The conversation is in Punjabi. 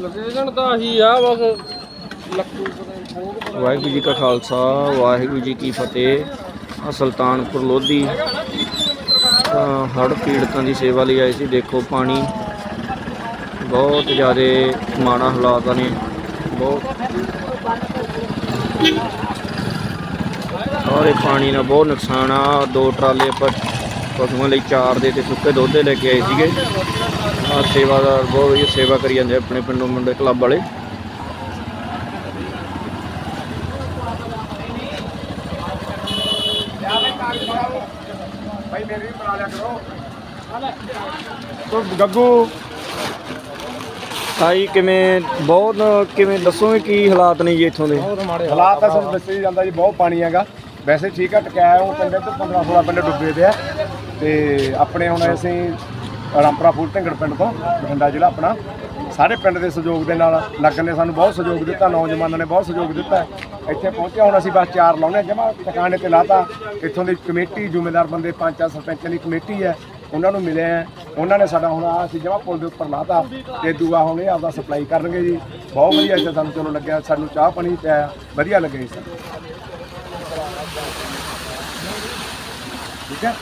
ਲੋਕੇਸ਼ਨ ਤਾਂ ਆਹੀ ਆ ਬਸ ਲੱਕੂ ਪਤਾ ਵਾਹਿਗੁਰੂ ਜੀ ਕਾ ਖਾਲਸਾ ਵਾਹਿਗੁਰੂ ਜੀ ਕੀ ਫਤਿਹ। ਆ ਸੁਲਤਾਨਪੁਰ ਲੋਧੀ। ਤਾਂ ਹੜ੍ਹ ਪੀੜਤਾਂ ਦੀ ਸੇਵਾ ਲਈ ਆਏ ਸੀ ਦੇਖੋ ਪਾਣੀ। ਬਹੁਤ ਜ਼ਿਆਦਾ ਮਾੜਾ ਹਾਲਾਤ ਨੇ। ਬਹੁਤ। ਸਾਰੇ ਪਾਣੀ ਨਾਲ ਬਹੁਤ ਨੁਕਸਾਨ ਆ। ਦੋ ਟਰਾਲੇ ਆਪਾਂ ਪਸ਼ੂਆਂ ਲਈ ਚਾਰ ਦੇ ਤੇ ਸੁੱਕੇ ਦੁੱਧ ਦੇ ਲੈ ਕੇ ਆਏ ਸੀਗੇ। ਆ ਸੇਵਾਦਾਰ ਬਹੁਤ ਵਧੀਆ ਸੇਵਾ ਕਰੀ ਜਾਂਦੇ ਆਪਣੇ ਪਿੰਡੋਂ ਮੁੰਡੇ ਕਲੱਬ ਵਾਲੇ। ਭਾਈ ਮੇਰੀ ਵੀ ਬਣਾ ਲਿਆ ਕਰੋ ਤੋ ਗੱਗੂ ਸਾਈ ਕਿਵੇਂ ਬਹੁਤ ਕਿਵੇਂ ਦੱਸੋਗੇ ਕੀ ਹਾਲਾਤ ਨੇ ਜੀ ਇੱਥੋਂ ਦੇ? ਹਾਲਾਤ ਤਾਂ ਤੁਹਾਨੂੰ ਦੱਸਿਆ ਜਾਂਦਾ ਜੀ ਬਹੁਤ ਪਾਣੀ ਹੈਗਾ। ਵੈਸੇ ਠੀਕ ਆ ਟਕਾਇਆ ਉਹ ਪਿੰਡ ਤੋਂ 15 16 ਪਿੰਡ ਡੁੱਬੇ ਪਏ ਆ। ਤੇ ਆਪਣੇ ਹੁਣ ਅਸੀਂ ਰਾਮਪੁਰਾ ਫੂਲ ਢੰਗੜ ਪਿੰਡ ਤੋਂ, ਬਠਿੰਡਾ ਜ਼ਿਲ੍ਹਾ ਆਪਣਾ, ਸਾਰੇ ਪਿੰਡ ਦੇ ਸਹਿਯੋਗ ਦੇ ਨਾਲ ਲੱਗਣ ਨੇ ਸਾਨੂੰ ਬਹੁਤ ਸਹਿਯੋਗ ਦਿੱਤਾ, ਨੌਜਵਾਨਾਂ ਨੇ ਬਹੁਤ ਸਹਿਯੋਗ ਦਿੱਤਾ। ਇੱਥੇ ਪਹੁੰਚਿਆ, ਹੁਣ ਅਸੀਂ ਬਸ ਚਾਰ ਲਾਉਣੇ ਜਮਾ ਟਿਕਾਣੇ ਤੇ ਲਾਤਾ। ਇੱਥੋਂ ਦੀ ਕਮੇਟੀ, ਜ਼ਿੰਮੇਦਾਰ ਬੰਦੇ ਪੰਚਾਂ ਸਰਪੰਚਾਂ ਦੀ ਕਮੇਟੀ ਹੈ, ਉਹਨਾਂ ਨੂੰ ਮਿਲਿਆ ਉਹਨਾਂ ਨੇ ਸਾਡਾ ਹੁਣ ਆਹ ਅਸੀਂ ਜਮਾ ਪੁਲ ਦੇ ਉੱਪਰ ਲਾਤਾ ਤੇ ਦੂਆ ਹੁਣ ਇਹ ਆਪਦਾ ਸਪਲਾਈ ਕਰਨਗੇ ਜੀ। ਬਹੁਤ ਵਧੀਆ ਇੱਥੇ ਸਾਨੂੰ ਚਲੋ ਲੱਗਿਆ, ਸਾਨੂੰ ਚਾਹ ਪਾਣੀ ਪਿਆ, ਵਧੀਆ ਲੱਗਿਆ ਜੀ ਸਾਨੂੰ। ਠੀਕ ਹੈ?